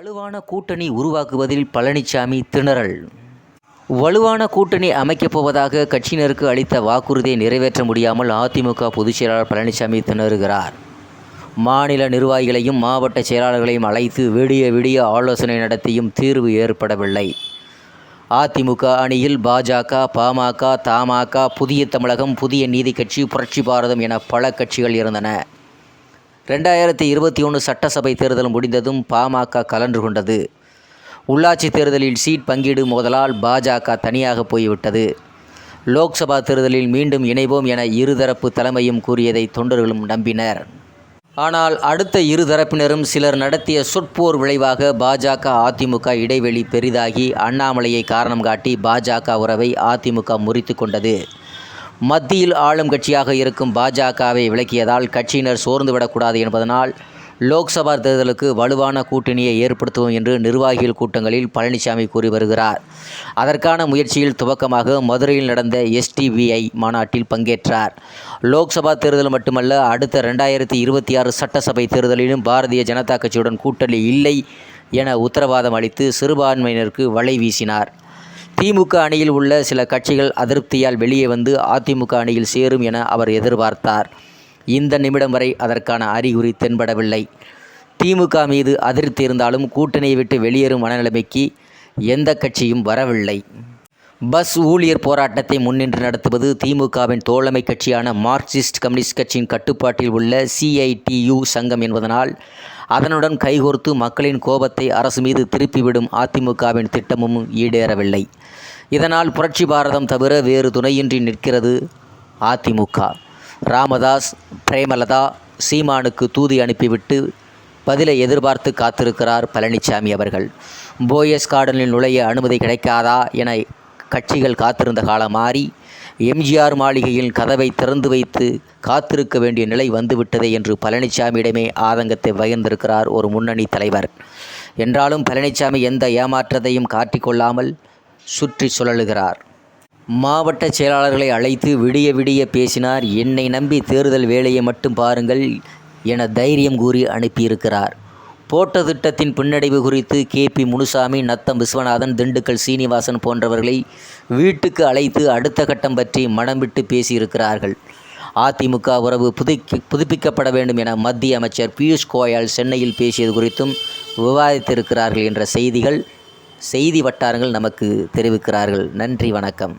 வலுவான கூட்டணி உருவாக்குவதில் பழனிசாமி திணறல். வலுவான கூட்டணி அமைக்கப் போவதாக கட்சியினருக்கு அளித்த வாக்குறுதியை நிறைவேற்ற முடியாமல் அதிமுக பொதுச் செயலாளர் பழனிசாமி திணறுகிறார். மாநில நிர்வாகிகளையும் மாவட்ட செயலாளர்களையும் அழைத்து விடிய விடிய ஆலோசனை நடத்தியும் தீர்வு ஏற்படவில்லை. அதிமுக அணியில் பாஜக பாமக தமாக புதிய தமிழகம் புதிய நீதி கட்சி புரட்சி பாரதம் என பல கட்சிகள் இருந்தன. ரெண்டாயிரத்தி இருபத்தி ஒன்று சட்டசபை தேர்தல் முடிந்ததும் பாமக கலன்று கொண்டது. உள்ளாட்சி தேர்தலில் சீட் பங்கீடு மோதலால் பாஜக தனியாக போய்விட்டது. லோக்சபா தேர்தலில் மீண்டும் இணைவோம் என இருதரப்பு தலைமையும் கூறியதை தொண்டர்களும் நம்பினர். ஆனால் அடுத்த இரு தரப்பினரும் சிலர் நடத்திய சொற்போர் விளைவாக பாஜக அதிமுக இடைவெளி பெரிதாகி அண்ணாமலையை காரணம் காட்டி பாஜக உறவை அதிமுக முறித்து கொண்டது. மத்தியில் ஆளும் கட்சியாக இருக்கும் பாஜகவை விளக்கியதால் கட்சியினர் சோர்ந்துவிடக்கூடாது என்பதனால் லோக்சபா தேர்தலுக்கு வலுவான கூட்டணியை ஏற்படுத்துவோம் என்று நிர்வாகிகள் கூட்டங்களில் பழனிசாமி கூறி வருகிறார். அதற்கான முயற்சியில் துவக்கமாக மதுரையில் நடந்த எஸ்டிபிஐ மாநாட்டில் பங்கேற்றார். லோக்சபா தேர்தல் மட்டுமல்ல அடுத்த ரெண்டாயிரத்தி இருபத்தி ஆறு சட்டசபை தேர்தலிலும் பாரதிய ஜனதா கட்சியுடன் கூட்டணி இல்லை என உத்தரவாதம் அளித்து சிறுபான்மையினருக்கு வலை வீசினார். திமுக அணியில் உள்ள சில கட்சிகள் அதிருப்தியால் வெளியே வந்து அதிமுக அணியில் சேரும் என அவர் எதிர்பார்த்தார். இந்த நிமிடம் வரை அதற்கான அறிகுறி தென்படவில்லை. திமுக மீது அதிருப்தி இருந்தாலும் கூட்டணியை விட்டு வெளியேறும் மனநிலைமைக்கு எந்த கட்சியும் வரவில்லை. பஸ் ஊழியர் போராட்டத்தை முன்னின்று நடத்துவது திமுகவின் தோழமை கட்சியான மார்க்சிஸ்ட் கம்யூனிஸ்ட் கட்சியின் கட்டுப்பாட்டில் உள்ள சிஐடியு சங்கம் என்பதனால் அதனுடன் கைகோர்த்து மக்களின் கோபத்தை அரசு மீது திருப்பிவிடும் அதிமுகவின் திட்டமும் ஈடேறவில்லை. இதனால் புரட்சி பாரதம் தவிர வேறு துணையின்றி நிற்கிறது அதிமுக. ராமதாஸ் பிரேமலதா சீமானுக்கு தூதி அனுப்பிவிட்டு பதிலை எதிர்பார்த்து காத்திருக்கிறார் பழனிசாமி அவர்கள். போயஸ் கார்டனில் நுழைய அனுமதி கிடைக்காதா என கட்சிகள் காத்திருந்த காலம் மாறி எம்ஜிஆர் மாளிகையில் கதவை திறந்து வைத்து காத்திருக்க வேண்டிய நிலை வந்துவிட்டதே என்று பழனிசாமியிடமே ஆதங்கத்தை பகிர்ந்திருக்கிறார் ஒரு முன்னணி தலைவர். என்றாலும் பழனிசாமி எந்த ஏமாற்றத்தையும் காட்டிக்கொள்ளாமல் சுற்றி சுழலுகிறார். மாவட்ட செயலாளர்களை அழைத்து விடிய விடிய பேசினார். என்னை நம்பி தேர்தல் வேலையை மட்டும் பாருங்கள் என தைரியம் கூறி அனுப்பியிருக்கிறார். போட்ட திட்டத்தின் பின்னடைவு குறித்து கே பி முனுசாமி நத்தம் விஸ்வநாதன் திண்டுக்கல் சீனிவாசன் போன்றவர்களை வீட்டுக்கு அழைத்து அடுத்த கட்டம் பற்றி மனம் விட்டு பேசியிருக்கிறார்கள். அதிமுக உறவு புதுக்கி புதுப்பிக்கப்பட வேண்டும் என மத்திய அமைச்சர் பியூஷ் கோயல் சென்னையில் பேசியது குறித்தும் விவாதித்திருக்கிறார்கள் என்ற செய்திகள் செய்தி வட்டாரங்கள் நமக்கு தெரிவிக்கிறார்கள். நன்றி வணக்கம்.